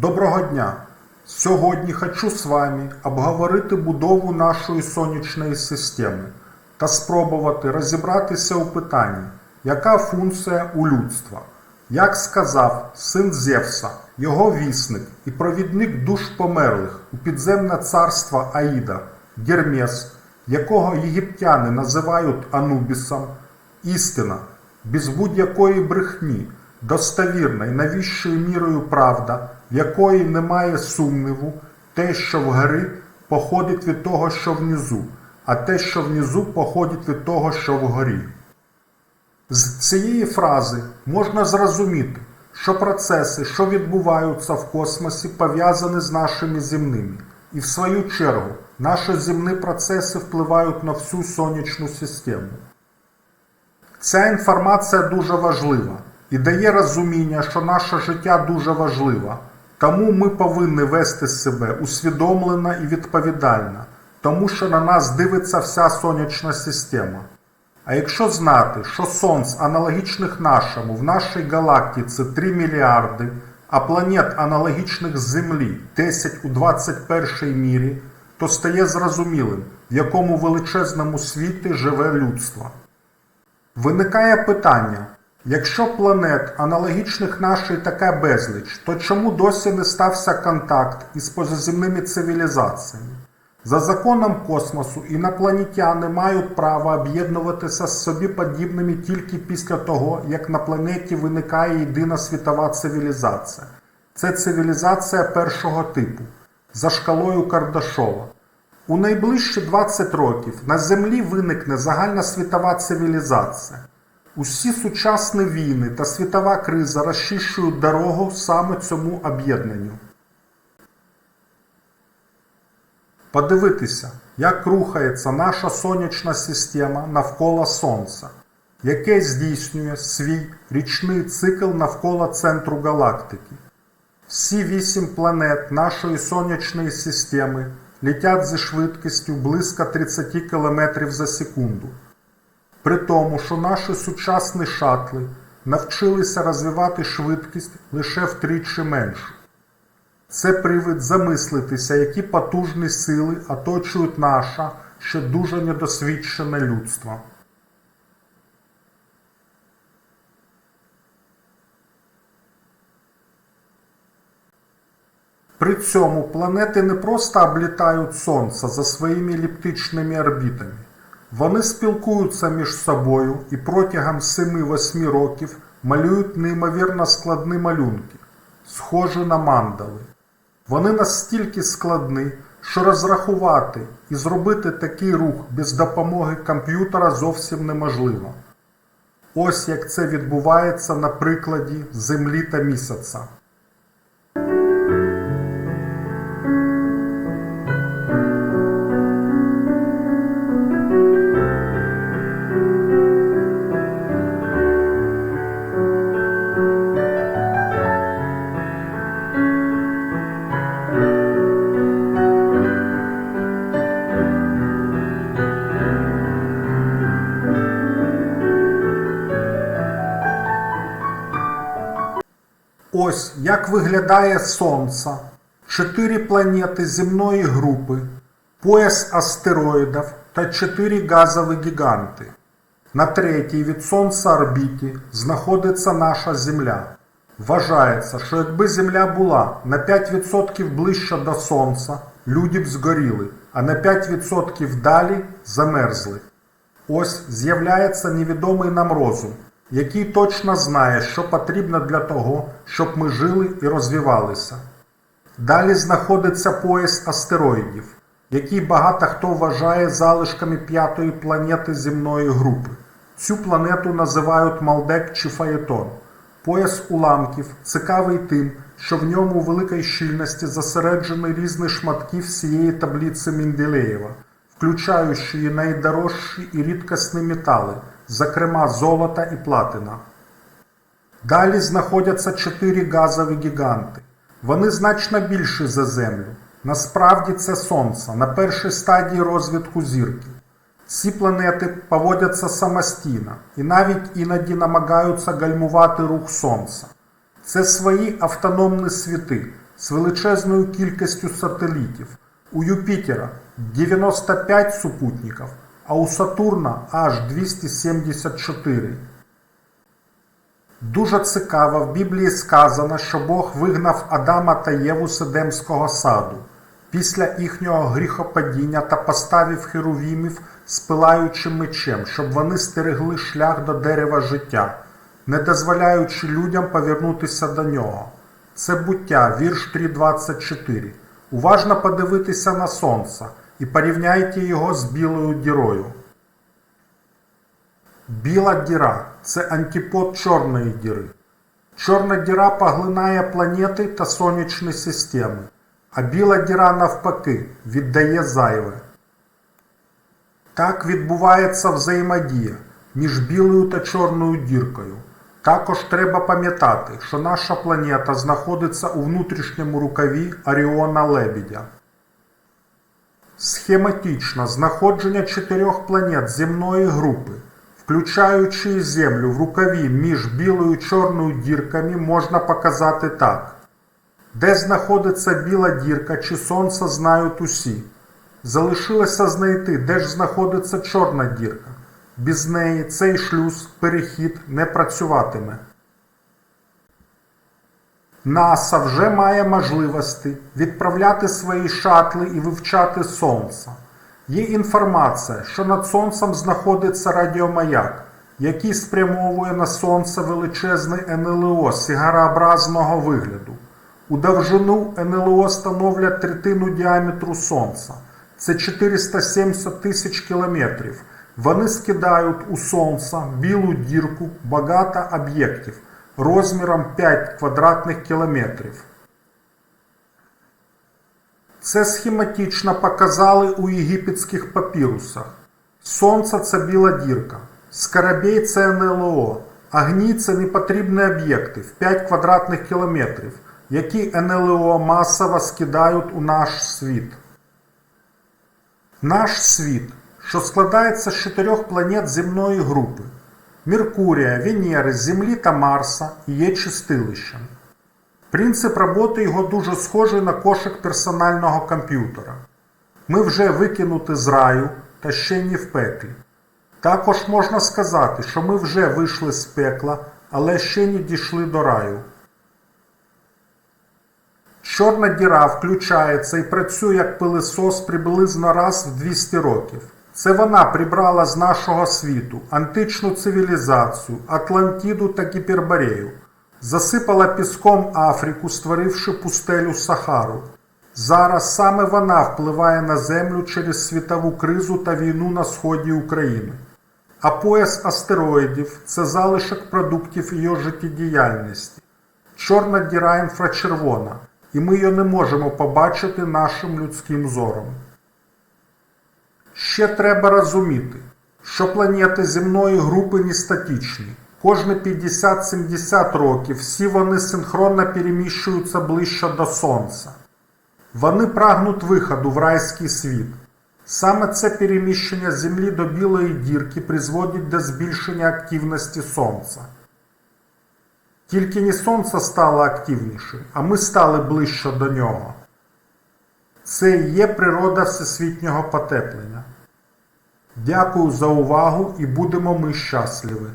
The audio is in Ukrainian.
Доброго дня! Сьогодні хочу з вами обговорити будову нашої сонячної системи та спробувати розібратися у питанні, яка функція у людства. Як сказав син Зевса, його вісник і провідник душ померлих у підземне царство Аїда, Гермес, якого єгиптяни називають Анубісом, істина, без будь-якої брехні, достовірна і навіщою мірою правда, в якої немає сумніву, те, що вгори, походить від того, що внизу, а те, що внизу, походить від того, що вгорі. З цієї фрази можна зрозуміти, що процеси, що відбуваються в космосі, пов'язані з нашими земними. І в свою чергу наші земні процеси впливають на всю сонячну систему. Ця інформація дуже важлива і дає розуміння, що наше життя дуже важливе. Тому ми повинні вести себе усвідомлено і відповідально, тому що на нас дивиться вся сонячна система. А якщо знати, що сонць аналогічних нашому в нашій галактиці 3 мільярди, а планет аналогічних Землі 10 у 21 мірі, то стає зрозумілим, в якому величезному світі живе людство. Виникає питання, якщо планет аналогічних нашій така безліч, то чому досі не стався контакт із позаземними цивілізаціями? За законом космосу інопланетяни мають право об'єднуватися з собі подібними тільки після того, як на планеті виникає єдина світова цивілізація. Це цивілізація першого типу за шкалою Кардашова. У найближчі 20 років на Землі виникне загальна світова цивілізація. Усі сучасні війни та світова криза розчищують дорогу саме цьому об'єднанню. Подивитися, як рухається наша сонячна система навколо Сонця, яке здійснює свій річний цикл навколо центру галактики. Всі вісім планет нашої сонячної системи літять зі швидкістю близько 30 км за секунду. При тому, що наші сучасні шатли навчилися розвивати швидкість лише втричі меншу. Це привід замислитися, які потужні сили оточують наше ще дуже недосвідчене людство. При цьому планети не просто облітають Сонце за своїми еліптичними орбітами. Вони спілкуються між собою і протягом 7-8 років малюють неймовірно складні малюнки, схожі на мандали. Вони настільки складні, що розрахувати і зробити такий рух без допомоги комп'ютера зовсім неможливо. Ось як це відбувається на прикладі Землі та місяця. Ось як виглядає Сонце, чотири планети земної групи, пояс астероїдів та чотири газові гіганти. На третій від Сонця орбіті знаходиться наша Земля. Вважається, що якби Земля була на 5% ближче до Сонця, люди б згоріли, а на 5% далі замерзли. Ось з'являється невідомий нам розум, який точно знає, що потрібно для того, щоб ми жили і розвивалися. Далі знаходиться пояс астероїдів, який багато хто вважає залишками п'ятої планети земної групи. Цю планету називають Малдек чи Фаєтон. Пояс уламків цікавий тим, що в ньому у великій щільності зосереджені різні шматки всієї таблиці Менделєєва, включаючи і найдорожчі і рідкісні метали, зокрема золота і платина. Далі знаходяться чотири газові гіганти. Вони значно більші за Землю. Насправді це Сонце на першій стадії розвитку зірки. Ці планети поводяться самостійно і навіть іноді намагаються гальмувати рух Сонця. Це свої автономні світи з величезною кількістю сателітів. У Юпітера 95 супутників, а у Сатурна аж 274. Дуже цікаво, в Біблії сказано, що Бог вигнав Адама та Єву з Едемського саду після їхнього гріхопадіння та поставив херувімів з пилаючим мечем, щоб вони стерегли шлях до дерева життя, не дозволяючи людям повернутися до нього. Це буття, вірш 3.24. Уважно подивитися на сонце і порівняйте його з білою дірою. Біла діра це антипод чорної діри. Чорна діра поглинає планети та сонячні системи, а біла діра навпаки віддає зайве. Так відбувається взаємодія між білою та чорною діркою. Також треба пам'ятати, що наша планета знаходиться у внутрішньому рукаві Оріона Лебедя. Схематично знаходження чотирьох планет земної групи, включаючи Землю в рукаві між білою і чорною дірками, можна показати так. Де знаходиться біла дірка чи сонце знають усі. Залишилося знайти, де ж знаходиться чорна дірка. Без неї цей шлюз, перехід не працюватиме. НАСА вже має можливості відправляти свої шатли і вивчати Сонце. Є інформація, що над Сонцем знаходиться радіомаяк, який спрямовує на Сонце величезний НЛО сигарообразного вигляду. У довжину НЛО становлять третину діаметру Сонця. Це 470 тисяч кілометрів. Вони скидають у Сонце білу дірку багато об'єктів розміром 5 квадратних кілометрів. Це схематично показали у єгипетських папірусах. Сонце це біла дірка, Скарабей це НЛО, Агні це непотрібні об'єкти в 5 квадратних кілометрів, які НЛО масово скидають у наш світ. Наш світ, що складається з чотирьох планет земної групи Меркурія, Венери, Землі та Марса, і є чистилищем. Принцип роботи його дуже схожий на кошик персонального комп'ютера. Ми вже викинути з раю та ще не в пеклі. Також можна сказати, що ми вже вийшли з пекла, але ще не дійшли до раю. Чорна діра включається і працює як пилисос приблизно раз в 200 років. Це вона прибрала з нашого світу античну цивілізацію, Атлантіду та Гіперборею, засипала піском Африку, створивши пустелю Сахару. Зараз саме вона впливає на землю через світову кризу та війну на сході України. А пояс астероїдів це залишок продуктів її життєдіяльності. Чорна діра інфрачервона, і ми її не можемо побачити нашим людським зором. Ще треба розуміти, що планети земної групи не статичні. Кожні 50-70 років всі вони синхронно переміщуються ближче до Сонця. Вони прагнуть виходу в райський світ. Саме це переміщення Землі до білої дірки призводить до збільшення активності Сонця. Тільки не Сонце стало активнішим, а ми стали ближче до нього. Це і є природа всесвітнього потеплення. Дякую за увагу і будемо ми щасливі!